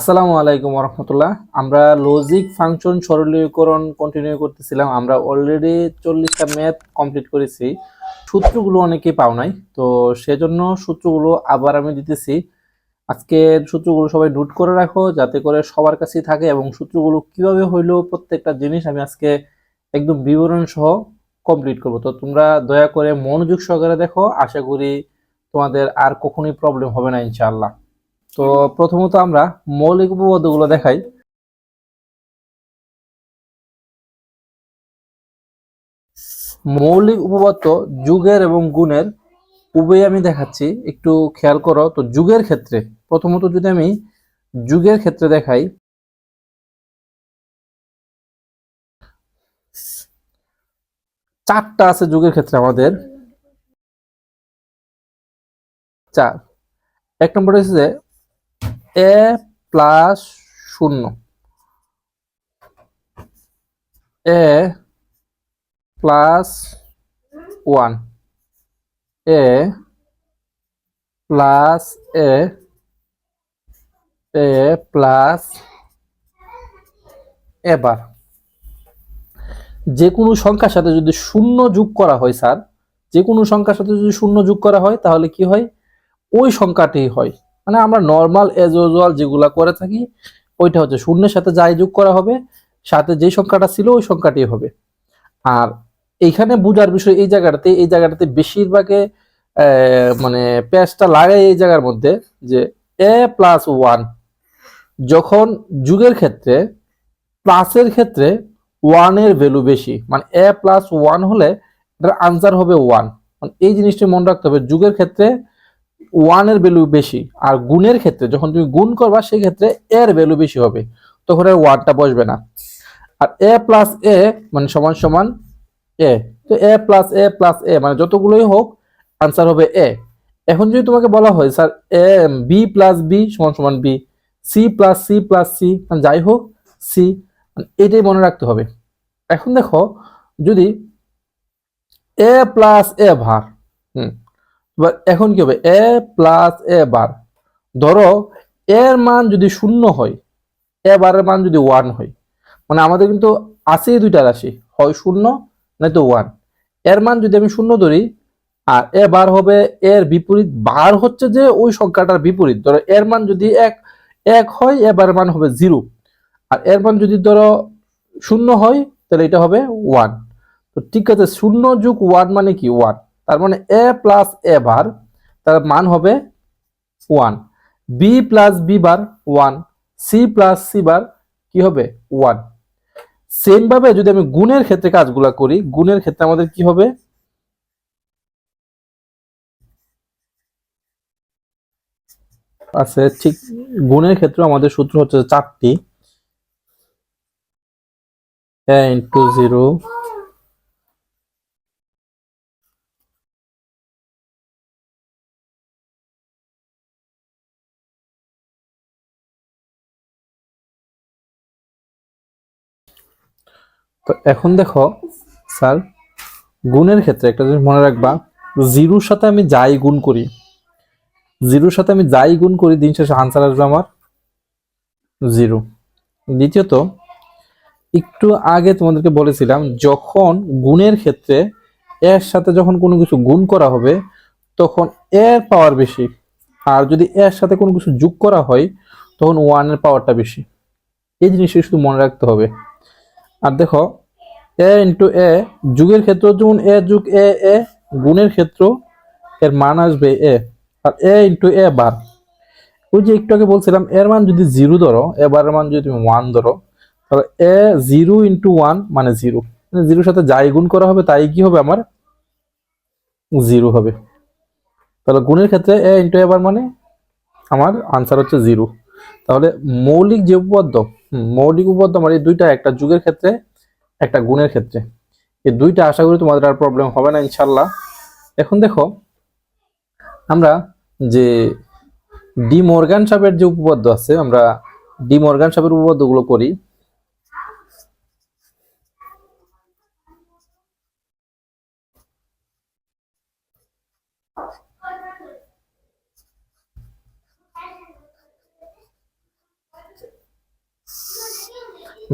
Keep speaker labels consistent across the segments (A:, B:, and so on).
A: আসসালামু আলাইকুম রহমতুল্লাহ আমরা লজিক ফাংশন সরলীকরণ কন্টিনিউ করতেছিলাম। আমরা অলরেডি চল্লিশটা ম্যাথ কমপ্লিট করেছি। সূত্রগুলো অনেকেই পাও নাই। তো সেজন্য সূত্রগুলো আবার আমি দিতেছি। আজকে সূত্রগুলো সবাই নোট করে রাখো, যাতে করে সবার কাছেই থাকে এবং সূত্রগুলো কীভাবে হইল প্রত্যেকটা জিনিস আমি আজকে একদম বিবরণ সহ কমপ্লিট করব। তো তোমরা দয়া করে মনোযোগ সহকারে দেখো। আশা করি তোমাদের আর কখনোই প্রবলেম হবে না ইনশাআল্লাহ। তো প্রথমত আমরা মৌলিক উপপাদ্যগুলো দেখাই। মৌলিক উপপাদ্য যুগের এবং গুণের উভয় আমি দেখাচ্ছি। একটু খেয়াল করো, তো যুগের ক্ষেত্রে, প্রথমত যদি আমি যুগের ক্ষেত্রে দেখাই, চারটা আছে যুগের ক্ষেত্রে আমাদের। চার। এক নম্বর হচ্ছে এ প্লাস শূন্য। A plus one. A plus A. A plus এবার। যে কোনো সংখ্যার সাথে যদি শূন্য যোগ করা হয় স্যার যে কোনো সংখ্যার সাথে যদি শূন্য যোগ করা হয়, তাহলে কি হয়? ওই সংখ্যাটি হয় মানে আমরা নর্মাল এজ ইউজুয়াল যেগুলা করে থাকি, ওইটা হচ্ছে শূন্যের সাথে যাই যোগ করা হবে, সাথে যে সংখ্যাটা ছিল ওই সংখ্যাটি হবে। আর এইখানে বোঝার বিষয় এই জায়গাটাতে এই জায়গাটাতে বেশিরভাগে মানে প্যাচটা লাগাই এই জায়গার মধ্যে যে এ প্লাস ওয়ান যখন যুগের ক্ষেত্রে প্লাসের ক্ষেত্রে ওয়ানের ভ্যালু বেশি মানে এ প্লাস ওয়ান হলে এটার আনসার হবে ওয়ান মানে এই জিনিসটা মনে রাখতে হবে, যুগের ক্ষেত্রে ওয়ানের ভ্যালু বেশি, আর গুণের ক্ষেত্রে, যখন তুমি গুণ করবা সেই ক্ষেত্রে এর ভ্যালু বেশি হবে। তখন আর ওয়ানটা বসবে না। আর এ প্লাস এ মানে সমান সমান এ তো এ প্লাস এ প্লাস এ মানে যতগুলোই হোক আনসার হবে এ এখন যদি তোমাকে বলা হয়, sir A B plus B সমান সমান B C plus C plus C মানে যাই হোক সি এটাই মনে রাখতে হবে। এখন দেখো, যদি এ প্লাস এ ভার এবার এখন কি হবে? এ প্লাস এ বার ধরো এর মান যদি শূন্য হয় এ বারের মান যদি ওয়ান হয় মানে আমাদের কিন্তু আছেই দুইটা রাশি, হয় শূন্য নয়তো ওয়ানের মান যদি আমি শূন্য ধরি, আর এ বার হবে এর বিপরীত বার হচ্ছে যে ওই সংখ্যাটার বিপরীত। ধরো এর মান যদি এক এক হয় এ বারের মান হবে জিরো আর এর মান যদি ধরো শূন্য হয়, তাহলে এটা হবে ওয়ান তো ঠিক আছে, শূন্য যুগ ওয়ান মানে কি? ওয়ান তার মানে এ প্লাস এ বার তার মান হবে one B plus B bar one C plus C bar কি হবে? ওয়ান সেম ভাবে যদি আমি গুণের ক্ষেত্রে কাজগুলা করি, গুণের ক্ষেত্রে আমাদের কি হবে? আছে, ঠিক গুণের ক্ষেত্রে আমাদের সূত্র হচ্ছে চারটি। ইন্টু জিরো তো এখন দেখো, স্যার, গুণের ক্ষেত্রে একটা জিনিস মনে রাখবা, জিরোর সাথে আমি যাই গুণ করি। জিরোর সাথে আমি যাই গুণ করি, দিন শেষে আনসার আসবে আমার জিরো। দ্বিতীয়ত, একটু আগে তোমাদেরকে বলেছিলাম, যখন গুণের ক্ষেত্রে এর সাথে যখন কোনো কিছু গুণ করা হবে, তখন এর পাওয়ার বেশি। আর যদি এর সাথে কোনো কিছু যোগ করা হয়, তখন ওয়ানের পাওয়ারটা বেশি। এই জিনিসটা শুধু মনে রাখতে হবে। আর দেখো এ ইন্টু এ, যুগের ক্ষেত্র যেমন এ যুগ এ এ, গুণের ক্ষেত্র, এর মান আসবে এ। আর এ ইন্টু এ বার। ওই যে একটু আগে বলছিলাম, এর মান যদি জিরো ধরো, এ মান যদি তুমি ওয়ান ধরো, তাহলে এ জিরো ইন্টু ওয়ান মানে জিরো। জিরোর সাথে যাই গুণ করা হবে, তাই কি হবে আমার? জিরো হবে। তাহলে গুণের ক্ষেত্রে এ ইন্টু এ বার মানে আমার আনসার হচ্ছে জিরো। তাহলে মৌলিক যে উপপাদ্য মৌলিক উপপাদ্য এই দুইটা, একটা যুগের ক্ষেত্রে একটা গুণের ক্ষেত্রে। এই দুইটা আশা করি তোমাদের আর প্রবলেম হবে না ইনশাল্লাহ এখন দেখো, আমরা যে ডি মর্গান সাহেবের যে উপপাদ্য আছে, আমরা ডি মর্গান সাহেবের উপপাদ্যগুলো করি।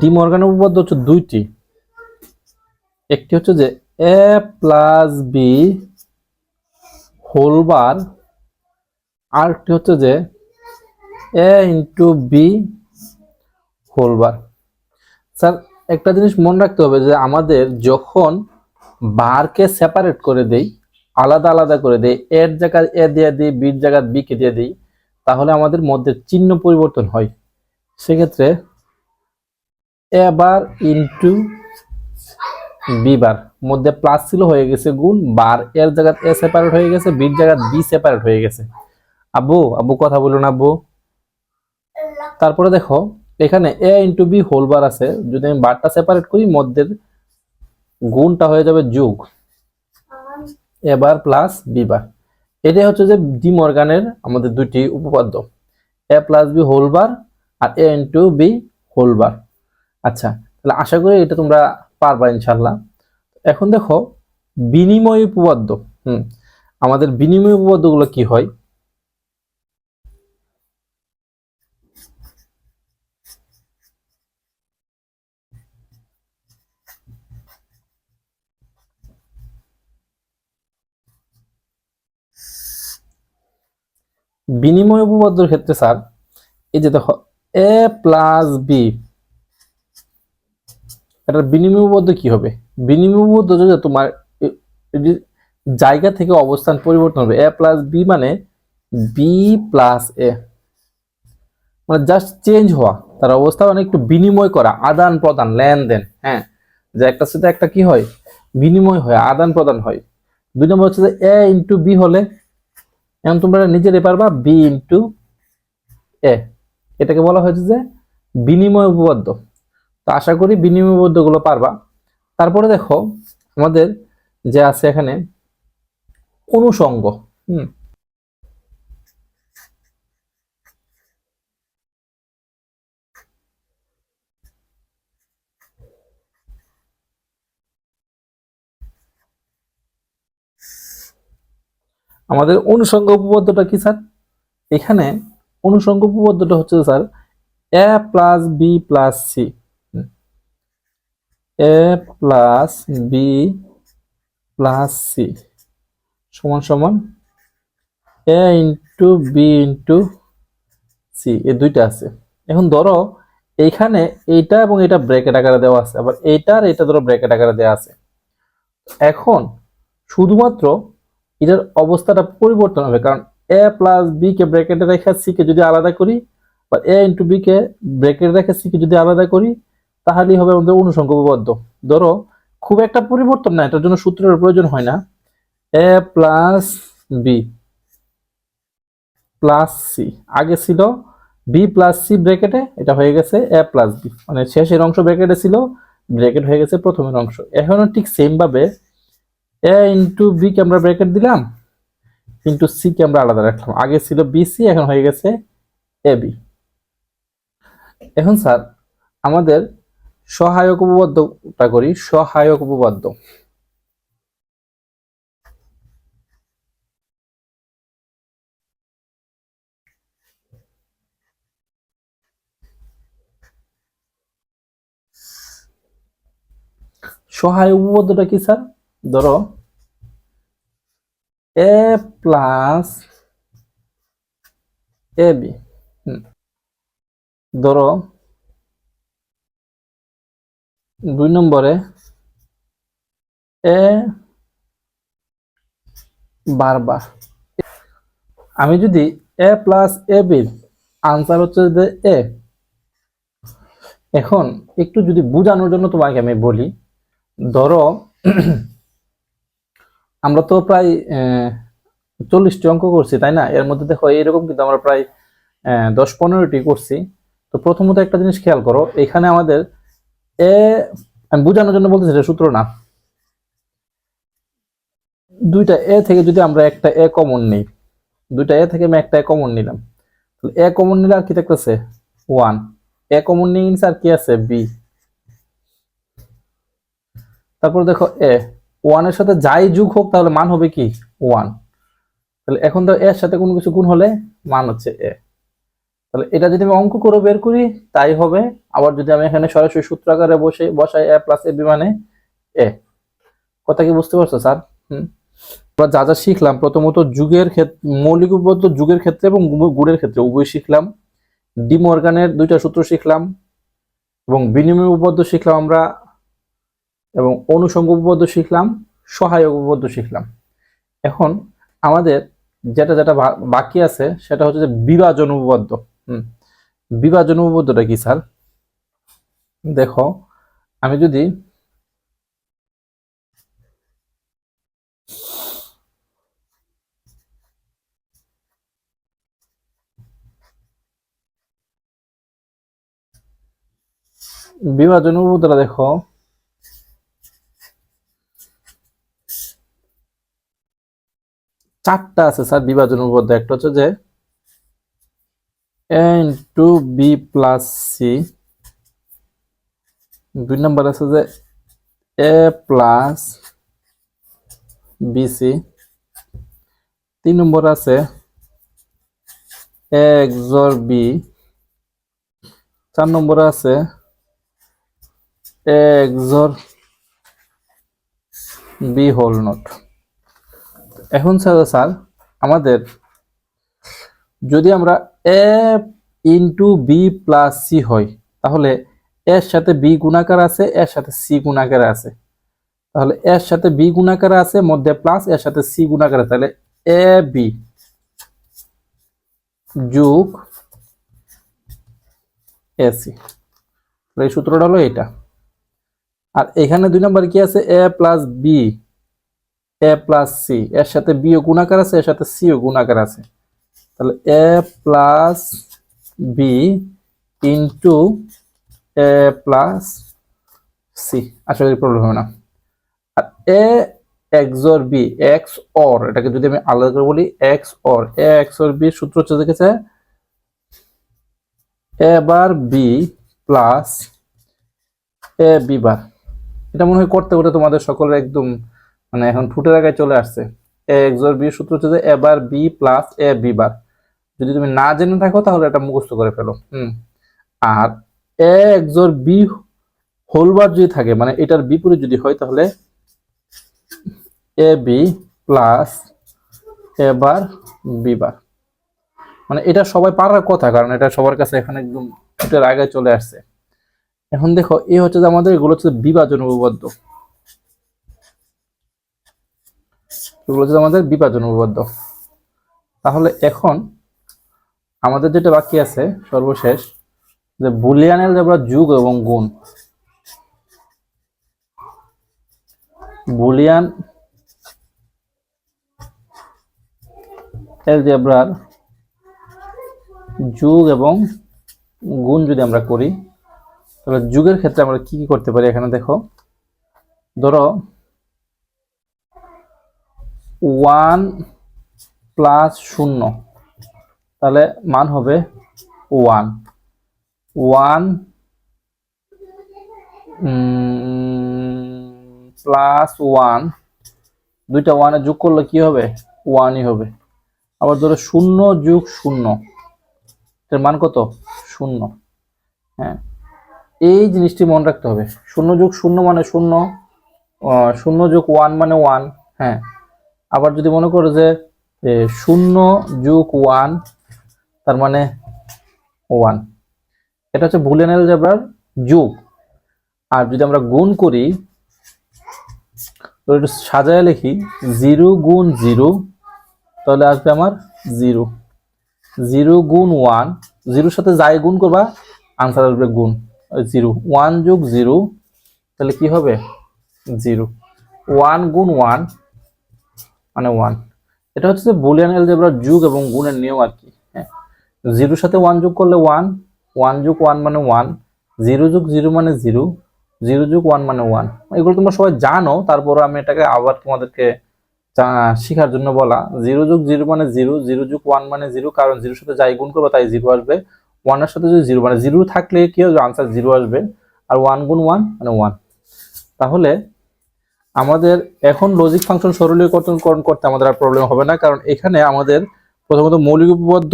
A: ডিমর্গানের উপপাদ্য হচ্ছে দুইটি। একটি হচ্ছে যে A plus B whole bar আর একটি হচ্ছে যে A into B whole bar. Sir, একটা জিনিস মনে রাখতে হবে যে আমাদের যখন বারকে সেপারেট করে দেই, আলাদা আলাদা করে দেই, এর জায়গায় এ দিয়ে দিই, বির জায়গায় বি কে দিয়ে দিই, তাহলে আমাদের মধ্যে চিহ্ন পরিবর্তন হয়। সেক্ষেত্রে এ বার ইন্টু বি বার মধ্যে প্লাস ছিল হয়ে গেছে গুণ, বার। এর জায়গায় এ সেপারেট হয়ে গেছে বির জায়গায় বি সেপারেট হয়ে গেছে। আব্বু আব্বু কথা বলুন আব্বু। তারপরে দেখো, এখানে A into B whole bar আছে। যদি আমি বারটা সেপারেট করি, মধ্যের গুণটা হয়ে যাবে যোগ। এ বার প্লাস বি বার এটাই হচ্ছে যে ডি মর্গানের আমাদের দুইটি উপপাদ্য। A plus B whole bar R A into B whole bar আচ্ছা তাহলে আশা করি এটা তোমরা পারবা ইনশাল্লাহ এখন দেখো, বিনিময় উপপাদ্য, হুম, আমাদের বিনিময় উপপাদ্যগুলো কি হয়? বিনিময় উপপাদ্যের ক্ষেত্রে স্যার, এই যে দেখো, এ প্লাস বি এটার বিনিময় উপপাদ্য কি হবে? বিনিময় উপপাদ্য যদি তোমার জায়গা থেকে অবস্থান পরিবর্তন হবে এ প্লাস বি মানে বি প্লাস এ মানে জাস্ট চেঞ্জ হওয়া, তার অবস্থা মানে একটু বিনিময় করা, আদান প্রদান, লেনদেন হ্যাঁ? যে একটা সাথে একটা কি হয়? বিনিময় হয়, আদান প্রদান হয়। দুই নম্বর হচ্ছে যে এ ইন্টু বি হলে, এখন তোমরা নিজেরাই পারবা বি ইন্টু এ এটাকে বলা হয়েছে যে বিনিময় উপপাদ্য। তো আশা করি বিনিময় উপপাদ্যগুলো পারবা। তারপরে দেখো, আমাদের যে আছে এখানে অনুষঙ্গ, হুম। আমাদের অনুষঙ্গ উপপাদ্যটা কি, স্যার? এখানে অনুষঙ্গ উপপাদ্যটা হচ্ছে, sir A plus B plus C A plus B plus C সমান সমান A into B into C এই দুইটা আছে। এখন ধরো এইখানে এইটা এবং এটা ব্র্যাকেট আকারে দেওয়া আছে, আবার এইটা আর এটা ধরো ব্র্যাকেট আকারে দেওয়া আছে। এখন শুধুমাত্র এটার অবস্থাটা পরিবর্তন হবে, কারণ এ প্লাস বি কে ব্র্যাকেটে রেখে সি কে যদি আলাদা করি, বা এ ইন্টু বি কে ব্র্যাকেটে রেখে সি কে যদি আলাদা করি তাহলেই হবে আমাদের অনুসংখ্য উপপাদ্য ধরো, খুব একটা পরিবর্তন না এটার জন্য সূত্রের প্রয়োজন হয় না। A plus B plus C আগে ছিল বি প্লাস সি ব্র্যাকেটে এটা হয়ে গেছে এ প্লাস বি মানে শেষের অংশ ব্র্যাকেটে ছিল ব্র্যাকেট হয়ে গেছে প্রথমের অংশ। এখনও ঠিক সেমভাবে এ ইন্টু বি কে আমরা ব্র্যাকেট দিলাম ইন্টু সি কে আমরা আলাদা রাখলাম। আগে ছিল বি সি এখন হয়ে গেছে এ বি এখন স্যার, আমাদের সহায়ক উপপাদ্যটা করি, সহায়ক উপপাদ্য। সহায়ক উপপাদ্যটা কি স্যার? ধরো এ প্লাস এ বি ধরো দুই নম্বরে, এ বারবার। আমি যদি এ প্লাস এ বির আনসার হচ্ছে যে এ, এখন একটু যদি বোঝানোর জন্য তোমাকে আমি বলি, ধরো, আমরা তো প্রায় চল্লিশটি অঙ্ক করছি, তাই না? এর মধ্যে দেখো এরকম কিন্তু আমরা প্রায় দশ পনেরোটি করছি। তো প্রথমত একটা জিনিস খেয়াল করো, এখানে আমাদের এ, আমি বোঝানোর জন্য বলতেছি এটা সূত্র না। দুইটা এ থেকে যদি আমরা একটা এ কমন নিই, দুইটা এ থেকে আমি একটা এ কমন নিলাম। তাহলে এ কমন নিলে আর কি থাকতেছে? ওয়ান। এ কমন নিয়ে আর কি আছে? বি। তারপর দেখো এ ওয়ানের সাথে যাই যুগ হোক তাহলে মান হবে কি? ওয়ান। তাহলে এখন তো এর সাথে কোনো কিছু গুণ হলে মান হচ্ছে এ। তাহলে এটা যদি আমি অঙ্ক করে বের করি, তাই হবে। আবার যদি আমি এখানে সরাসরি সূত্র আকারে বসে, বসাই এ প্লাস এ বি মানে এ কথা কি বুঝতে পারছ, স্যার? হুম? আমরা যা যা শিখলাম, প্রথমত যুগের ক্ষেত্রে মৌলিক উপপাদ্য যুগের ক্ষেত্রে এবং গু- গুণের ক্ষেত্রে, উভয় শিখলাম। ডি মর্গানের দুইটা সূত্র শিখলাম এবং বিনিময় উপপাদ্য শিখলাম আমরা এবং অনুষঙ্গ উপপাদ্য শিখলাম, সহায়ক উপপাদ্য শিখলাম। এখন আমাদের যেটা যেটা বাকি আছে, সেটা হচ্ছে যে বিভাজন উপপাদ্য। বিভাজন উপপাদ্যটা কি, স্যার? দেখো, আমি যদি বিভাজন উপপাদ্যটা দেখো, চারটা আছে, স্যার, বিভাজন উপপাদ্য। একটা হচ্ছে যে ইন্টু বি প্লাস সি দুই নম্বর আছে যে এ প্লাস বিসি তিন নম্বর আছে এ এক্সর বি চার নম্বর আছে A XOR B whole not এখন স্যার স্যার আমাদের যদি আমরা ইন্টু বি প্লাস সি হয়। তাহলে এর সাথে বি গুণাকার আছে, এর সাথে সি গুণাকার আছে। তাহলে এর সাথে বি গুণাকার আছে, মধ্যে প্লাস এর সাথে সি গুণাকার তাহলে এ বি এই সূত্রটা হলো এটা। আর এখানে দুই নম্বর কি আছে? A plus B A plus C এর সাথে বি ও গুণাকার আছে, এর সাথে সি ও গুণাকার আছে। তাহলে A plus B into A plus C আসলে প্রবলেম হবে না। আর A XOR B XOR এটাকে যদি আমি আলাদা করে বলি XOR A XOR B সূত্র হচ্ছে দেখেছে? A bar B plus A B bar এটা মনে হয় করতে করতে তোমাদের সকলের একদম মানে এখন ফুটের আগে চলে আসছে। এ এক্সর বি সূত্র হচ্ছে যে এবার B plus A B bar যদি তুমি না জেনে থাকো তাহলে এটা মুখস্থ করে ফেলো। হুম। আর A XOR B whole bar যদি থাকে মানে এটার বিপরীত যদি হয় তাহলে A B plus A bar B bar. মানে এটা সবাই পারার কথা কারণ এটা সবার কাছে এখন একদম ফুটের আগে চলে আসছে। এখন দেখো এ হচ্ছে যে আমাদের এগুলো হচ্ছে বিভাজন উপপাদ্য এগুলো হচ্ছে আমাদের বিভাজন উপপাদ্য তাহলে এখন আমাদের যেটা বাকি আছে, সর্বশেষ। যে বুলিয়ান অ্যালজেব্রা যুগ এবং গুণ। বুলিয়ান অ্যালজেব্রার যুগ এবং গুণ যদি আমরা করি, তাহলে যুগের ক্ষেত্রে আমরা কি কি করতে পারি এখানে দেখো? ধরো, ওয়ান প্লাস শূন্য। তাহলে মান হবে ওয়ান ওয়ান প্লাস ওয়ান দুইটা ওয়ানে যোগ করলে কি হবে? ওয়ানই হবে। আবার ধরো শূন্য যোগ শূন্য। এর মান কত? শূন্য। হ্যাঁ। এই জিনিসটি মনে রাখতে হবে। শূন্য যোগ শূন্য মানে শূন্য শূন্য যোগ ওয়ান মানে ওয়ান হ্যাঁ। আবার যদি মনে করো যে শূন্য যোগ ওয়ান তার মানে ওয়ান এটা হচ্ছে বুলিয়ান অ্যালজেব্রার যোগ। আর যদি আমরা গুণ করি একটু সাজায় লিখি, জিরো গুণ জিরো, তাহলে আসবে আমার জিরো। জিরো গুণ ওয়ান জিরোর সাথে যাই গুণ করবা আনসার আসবে গুণ জিরো। ওয়ান যোগ জিরো, তাহলে কি হবে? জিরো। ওয়ান গুণ ওয়ান মানে ওয়ান এটা হচ্ছে বুলিয়ান অ্যালজেব্রার যুগ এবং গুণের নিয়ম আর কি। জিরোর সাথে ওয়ান যোগ করলে ওয়ান ওয়ান যোগ ওয়ান মানে ওয়ান জিরো যোগ জিরো মানে জিরো জিরো যোগ ওয়ান মানে ওয়ান এগুলো তোমরা সবাই জানো, তারপরে আমি এটাকে আবার তোমাদেরকে শেখার জন্য বলা। জিরো যোগ জিরো মানে জিরো জিরো যোগ ওয়ান মানে জিরো, কারণ জিরোর সাথে যাই গুণ করবে তাই জিরো আসবে। ওয়ানের সাথে যদি জিরো মানে জিরো থাকলে কি হবে? আনসার জিরো আসবে। আর ওয়ান গুণ ওয়ান মানে ওয়ান তাহলে আমাদের এখন লজিক ফাংশন সরলীকরণ করতে আমাদের আর প্রবলেম হবে না, কারণ এখানে আমাদের প্রথমত মৌলিক উপপাদ্য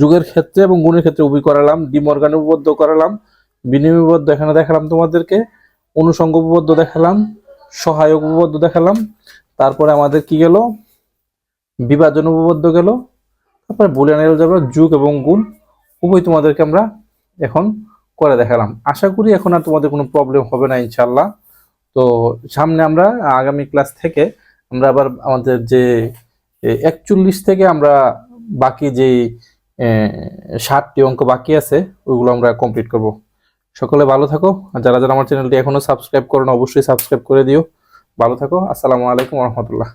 A: যুগের ক্ষেত্রে এবং গুণের ক্ষেত্রে উভয় করালাম, ডিমর্গান উপবদ্ধ করালাম, বিনিময় উপবদ্ধ এখানে দেখালাম তোমাদেরকে অনুষঙ্গ উপবদ্ধ দেখালাম, সহায়ক উপবদ্ধ দেখালাম, তারপরে আমাদের কি গেল? বিভাজন উপবদ্ধ গেল, তারপরে বুলিয়ান যাবে, যুগ এবং গুণ উভয় তোমাদেরকে আমরা এখন করে দেখালাম। আশা করি এখন আর তোমাদের কোনো প্রবলেম হবে না ইনশাল্লাহ তো সামনে আমরা আগামী ক্লাস থেকে আমরা আবার আমাদের যে একচল্লিশ থেকে আমরা বাকি যে ষাটটি অঙ্ক বাকি আছে, ওইগুলো আমরা কমপ্লিট করব। সকলে ভালো থাকো, আর যারা যারা আমার চ্যানেলটি এখনও সাবস্ক্রাইব করো অবশ্যই সাবস্ক্রাইব করে দিও। ভালো থাকো, আসসালামু আলাইকুম রহমতুল্লাহ।